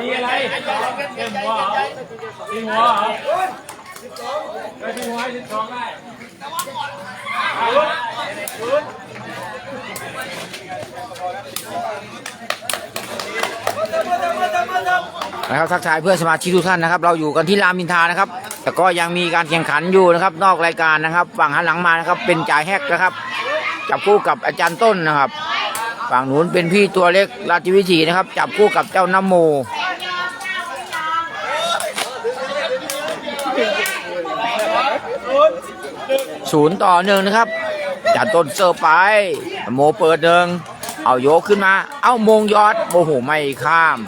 มีอะไรเต็มหัวเหรอตีหัวเหรอไปตีหัวให้สิบสองได้นะครับทักทายเพื่อนสมาชิกทุกท่านนะครับ เราอยู่กันที่รามอินทานะครับ แต่ก็ยังมีการแข่งขันอยู่นะครับ นอกรายการนะครับ ฝั่งหันหลังมานะครับ เป็นจ่ายแฮกนะครับ จับคู่กับอาจารย์ต้นนะครับ ฝั่งนู้นเป็นพี่ตัวเล็กราชวิถีนะครับ จับคู่กับเจ้าน้ำโม ศูนย์ต่อหนึ่งนะครับจารย์ต้นเสิร์ฟไป โมเปิดหนึ่งเอาโยกขึ้นมา เอามงยอดโอ้โหไม่ข้าม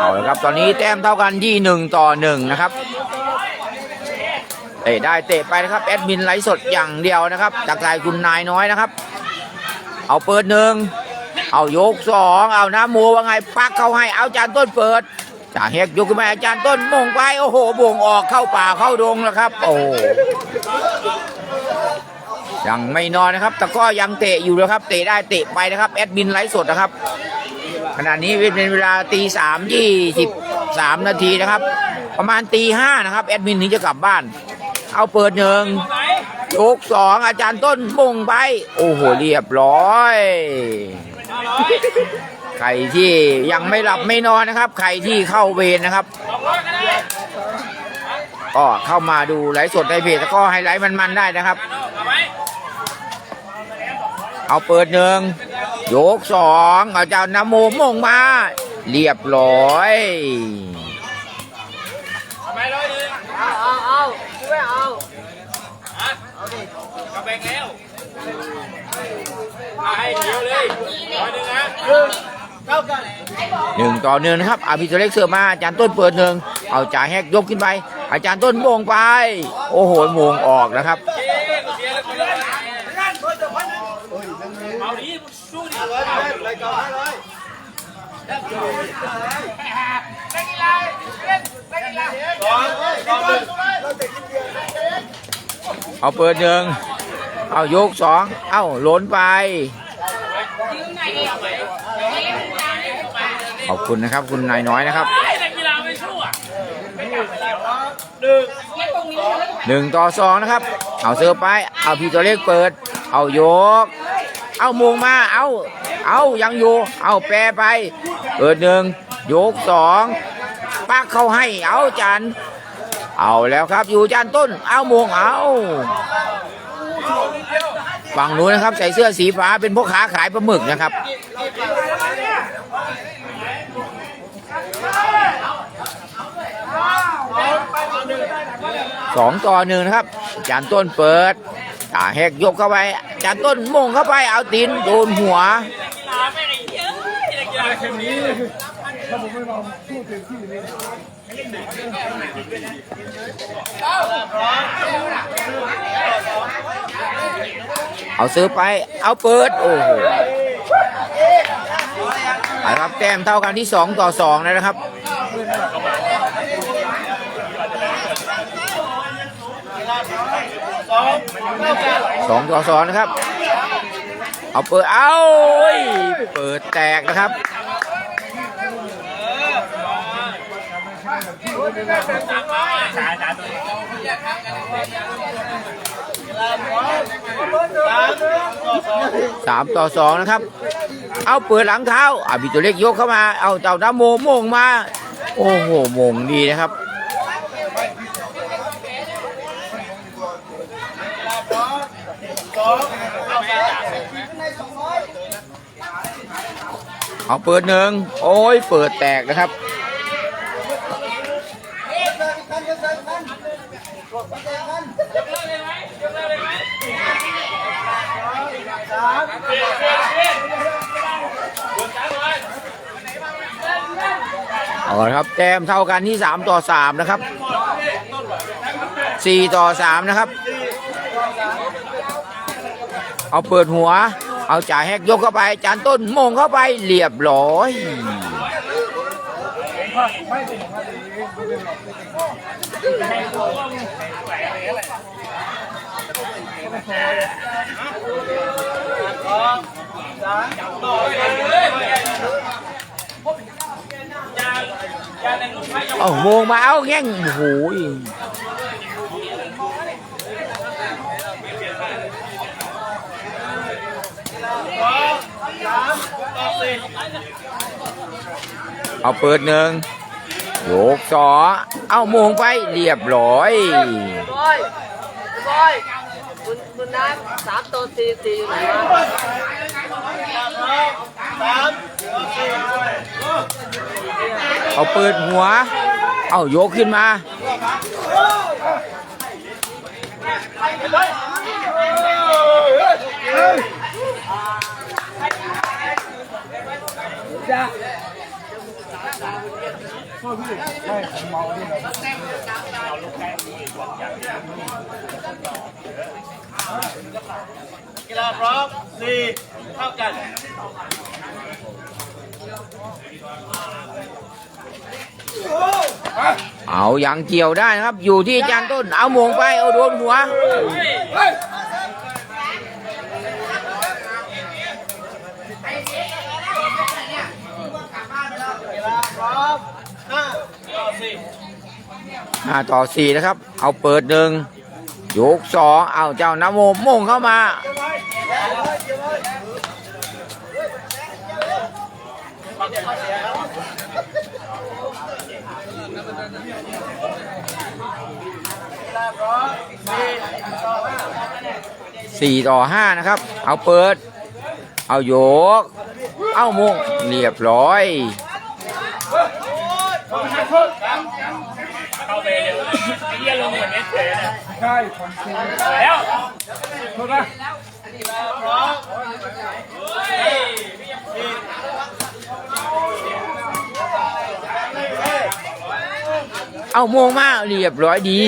เอาละครับตอนนี้แต้มเท่ากันที่หนึ่งต่อหนึ่งนะครับเตะได้เตะไปนะครับแอดมินไลฟ์สดอย่างเดียวนะครับจากทายคุณนายน้อยนะครับ เอาเปิดหนึ่งเอายกสองเอาน้ำโมว่าไงปักเข้าให้เอาจานต้นเปิดจ่าเฮกยกขึ้นมาอาจารย์ต้นมงไปโอ้โหบ่งออกเข้าป่าเข้าดงแล้วครับ โอ้ยังไม่นอนนะครับแต่ก็ยังเตะอยู่นะครับ เตะได้เตะไปนะครับแอดมินไลฟ์สดนะครับขณะนี้เป็นเวลาตีสามยี่สิบสามนาทีนะครับ ประมาณตีห้านะครับแอดมินถึงจะกลับบ้าน เอาเปิดหนึ่ง ยกสองอาจารย์ต้นมุ่งไป โอ้โห เรียบร้อย ใครที่ยังไม่หลับไม่นอนนะครับ ใครที่เข้าเวรนะครับ ก็เข้ามาดูไลฟ์สดในเพจแล้วก็ไฮไลท์มันๆได้นะครับ เอาเปิดหนึ่งยกสองอาจ้าน้ำโมมงมา เรียบร้อย เอาเอาเอาช่วยเอา กระแบงแล้วมาให้เดียวเลยร้อย หนึ่งต่อหนึ่งนะครับอาพิเล็กเสือมาอาจารย์ต้นเปิดหนึ่งเอาจ่าแฮกยกขึ้นไป อาจารย์ต้นมงไป โอ้โหมงออกนะครับเอาเปิดหนึ่งเอายกสอง เอาหล้นไป ขอบคุณนะครับ คุณนายน้อยนะครับไอ้นักกีฬาไม่สู้อะหนึ่งต่อสองนะครับ เอาเสือไป เอาพี่ตัวเล็กเปิด เอายก เอามุงมา เอา เอายังอยู่ เอาแปรไป เปิดหนึ่งโยกสองปักเข้าให้ เอาจัน เอาแล้วครับอยู่จานต้น เอามุงเอา ฝั่งนู้นนะครับ ใส่เสื้อสีฟ้าเป็นพวกขาขายปลาหมึกนะครับ สองต่อหนึ่งนะครับจานต้นเปิดจ่าแหกยกเข้าไปจานต้นมงเข้าไปเอาตีนโดนหัว กีฬาไม่ได้เยอะนักกีฬาแค่นี้เอาซื้อไป เอาเปิด โอ้โหครับแต้มเท่ากันที่สองต่อสองนะครับ สองต่อสองนะครับ เอาเปิด เอาเว้ยเปิดแตกนะครับ สามต่อสองนะครับ เอาเปิดหลังเท้าอาบิตัวเล็กยกเข้ามา เอาเจ้าน้ำโมโมงมา โอ้โหโมงดีนะครับเอาเปิดหนึ่งโอ้ยเปิดแตกนะครับ เอาละครับแต้มเท่ากันที่สามต่อสามนะครับสี่ต่อสามนะครับ เอาเปิดหัว เอาจ่ายแฮกยกเข้าไป จานต้นมงเข้าไปเรียบร้อย เอาโมงมาเอาแง่งโอ้โหเอาเปิดหนึ่งโยกสอเอาโมงไปเรียบร้อยบอยบอย คุณคุณน้ำสามตัวสี่สี่อยู่ไหนวะเอาเปิดหัว เอาโยกขึ้นมา กีฬาพร้อมสี่เท่ากันเอาอยังเกี่ยวได้นะครับ อยู่ที่จานต้น เอาโมงไป เอาโดนหัว กีฬาพร้อมห้าต่อสี่ ห้าต่อสี่นะครับ เอาเปิดหนึ่งยกสองเอาเจ้าน้ำโมโมงเข้ามา สี่ต่อห้านะครับ เอาเปิด เอาโยก เอาโมงเรียบร้อย เข้าไปเลยไอ้เหี้ย ลงเหมือนเอสเตนะใช่คอนเซ็ปต์แล้วโทษนะพร้อมเอาโมงมากเรียบร้อยดี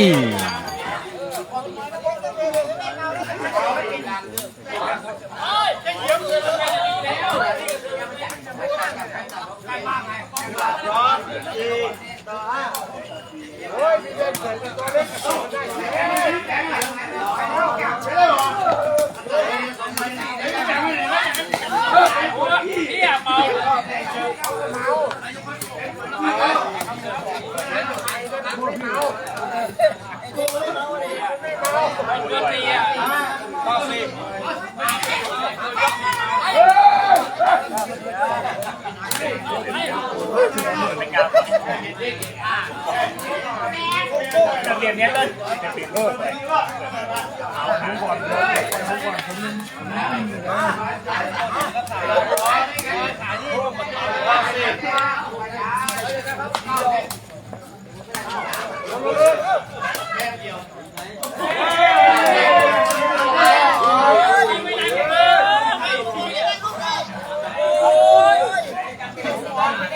เป ลี่ยนเนี้ยต้น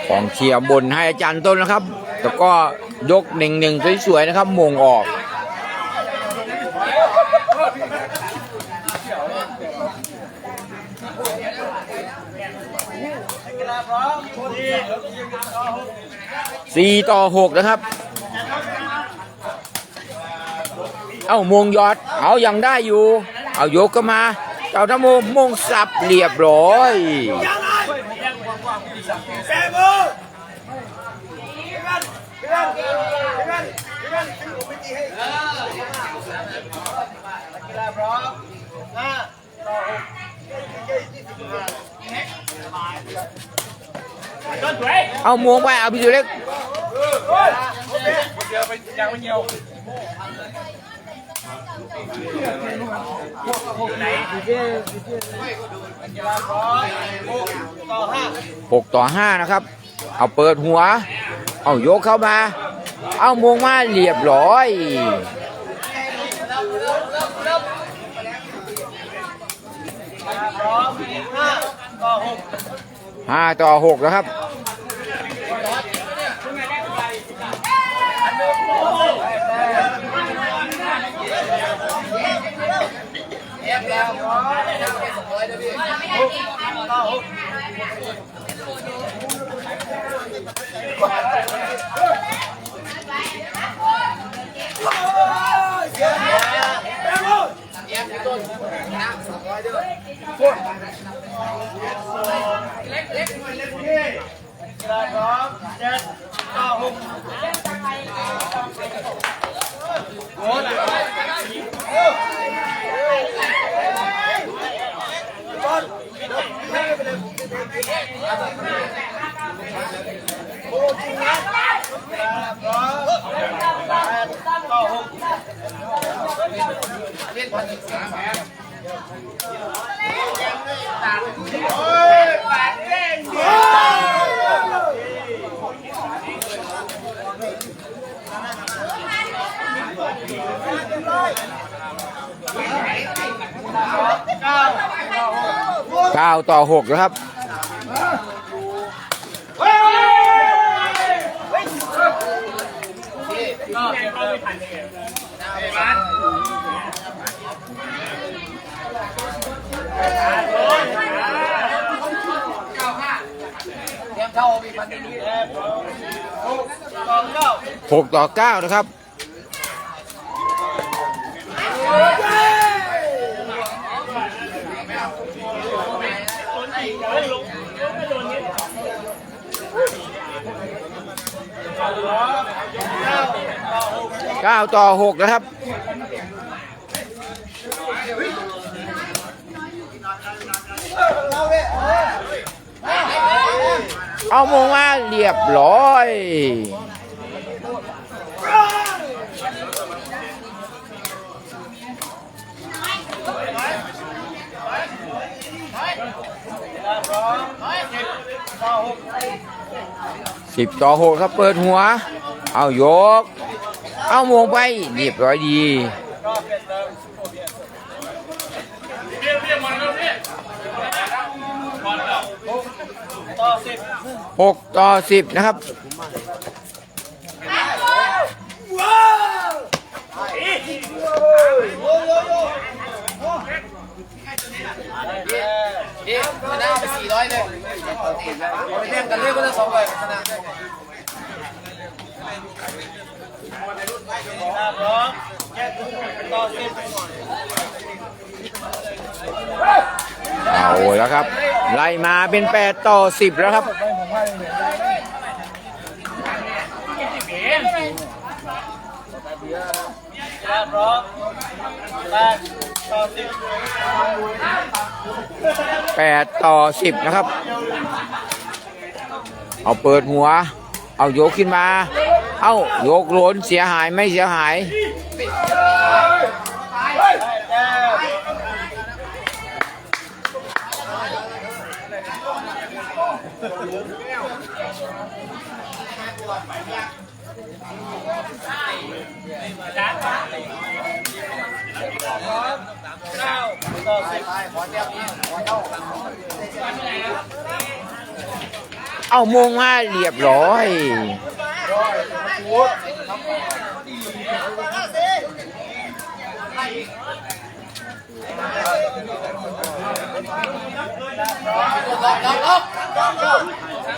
ของเชียร์บนให้อาจารย์ต้นนะครับ แล้วก็ยกหนึ่งหนึ่งสวยๆนะครับมงออก สี่ต่อหกนะครับ เอ้ามงยอด เอายังได้อยู่ เอายกก็มา เจ้าทำโมมงสับเรียบร้อย กีฬาพร้อมห้าต่อหกต้นสวย เอามงไป เอาพี่ตัวเล็กเดี๋ยวไปยังไม่เหี่ยวไหนกีฬาพร้อมหกต่อห้าหกต่อห้านะครับ เอาเปิดหัว เอายกเข้ามา เอามงมาเรียบร้อยพร้อม ห้าต่อหกแล้วครับเอหกนะครับ ก แล้วพร้อมแล้วไปสองร้อยด้วยพี่ เก้าเก้าต่อหกนะครับเตรียมเข้ามีพันธุ์นี้ต่อเก้า หกต่อเก้านะครับเก้าต่อหกนะครับ เอามงมาเรียบร้อยสิบต่อหกครับเปิดหัว เอายก เอามงไปเรียบร้อยดี เรียกเรียกมาแล้วเนี่ยพอแล้วต่อสิบ หกต่อสิบนะครับพี่ชนะไปสี่ร้อยเลยไปแข่งกันเรื่อยก็ได้สองร้อยชนะห้าพร้อมแยกต่อสิบเอาแล้วครับ ไล่มาเป็นแปดต่อสิบแล้วครับ แปดต่อสิบนะครับ เอาเปิดหัว เอายกขึ้นมา เอาโยกโหลนเสียหายไม่เสียหาย เก้าต่อสิบเอามงมาเรียบร้อย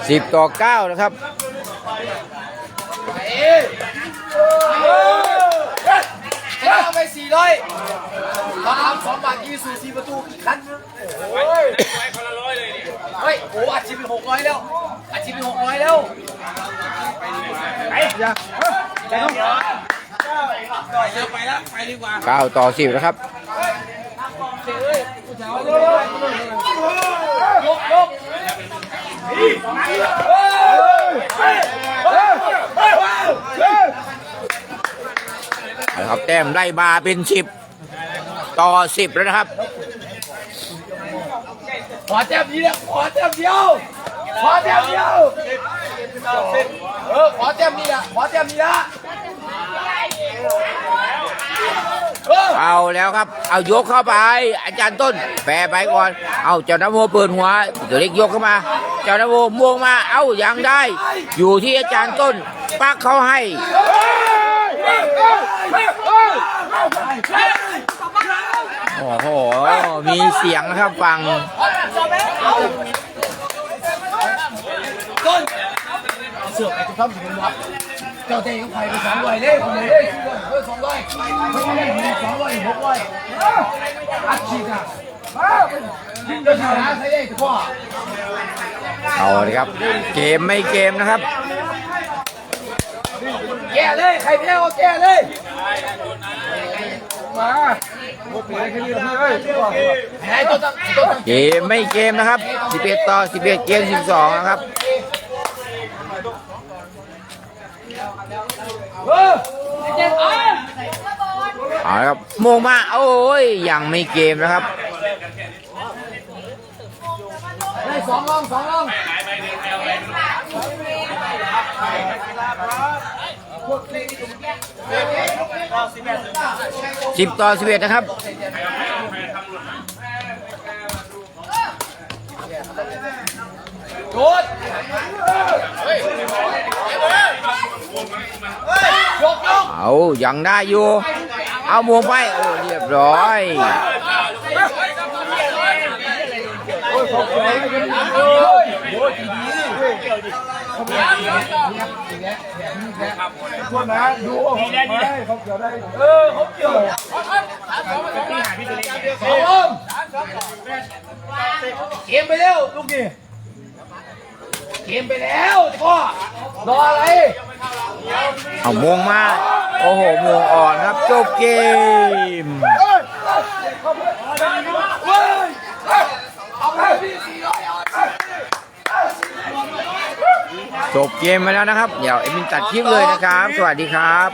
สิบต่อเก้านะครับชนะไปสี่ร้อยทองคำสองบาทยี่สูสี่ประตูอีกคันไว้คนละร้อยเลยนี่เฮ้ยโอ้อัดฉีดเป็นหกร้อยแล้วอัดฉีดเป็นหกร้อยแล้วไปอย่าไปต้องเก้าต่อเยอะไปแล้วไปดีกว่าเก้าต่อสิบนะครับยกยก นะครับแต้มไล่มาเป็นสิบต่อสิบแล้วนะครับ ขอแต้มเดียวขอแต้มเดียวขอแต้มเดียวเออขอแต้มนี้ละขอแต้มนี้ละ เอาแล้วครับ เอายกเข้าไป อาจารย์ต้นแปรไปก่อน เอาเจ้านโมเปิดหัวตัวเล็กยกเข้ามา เจ้านโมม่วงมา เอายังได้ อยู่ที่อาจารย์ต้นปักเขาให้โอ้โห มีเสียงนะครับฟังเสือกไอ้ตุ้มถึงวัด เจ้าเตะของใครไปสองร้อยเล่คนเลยเล่ชื่อว่าเพื่อสองร้อยไม่ใช่หนึ่งสองร้อยหกร้อยอัดฉีดอะยิ่งเดินหาใช้ได้ทุกข้อเอาเลยครับ เกมไม่เกมนะครับ แก้เลยใครแพ้ก็แก้เลย มาโอเคแค่นี้พี่เอ้ยแพ้ตัวตั้งตัวตั้งเกมไม่เกมนะครับ 11 ต่อ 11 เกม 12 นะครับ เอาครับโมงมาโอ้ยยังไม่เกมนะครับได้สองรองสองรอง10ต่อ11นะครับโดด เอายังได้อยู่ เอาโมงไป โอ้ เรียบร้อยโอ้ยขอบคุณเลยโอ้ยโอ้ยดีดีเขาบอกอย่างเงี้ยอย่างเงี้ยแบบนี้แค่ทวนะดูเขาไม่เขาเกี่ยวได้ เออเขาเกี่ยวเกมไปเร็วลูกนี่ เกมไปแล้วพ่อรออะไร เอาโมงมา โอ้โหโมงอ่อนครับจบเกมจบเกมมาแล้วนะครับ เดี๋ยวเอ็มินตัดคลิปเลยนะครับ สวัสดีครับ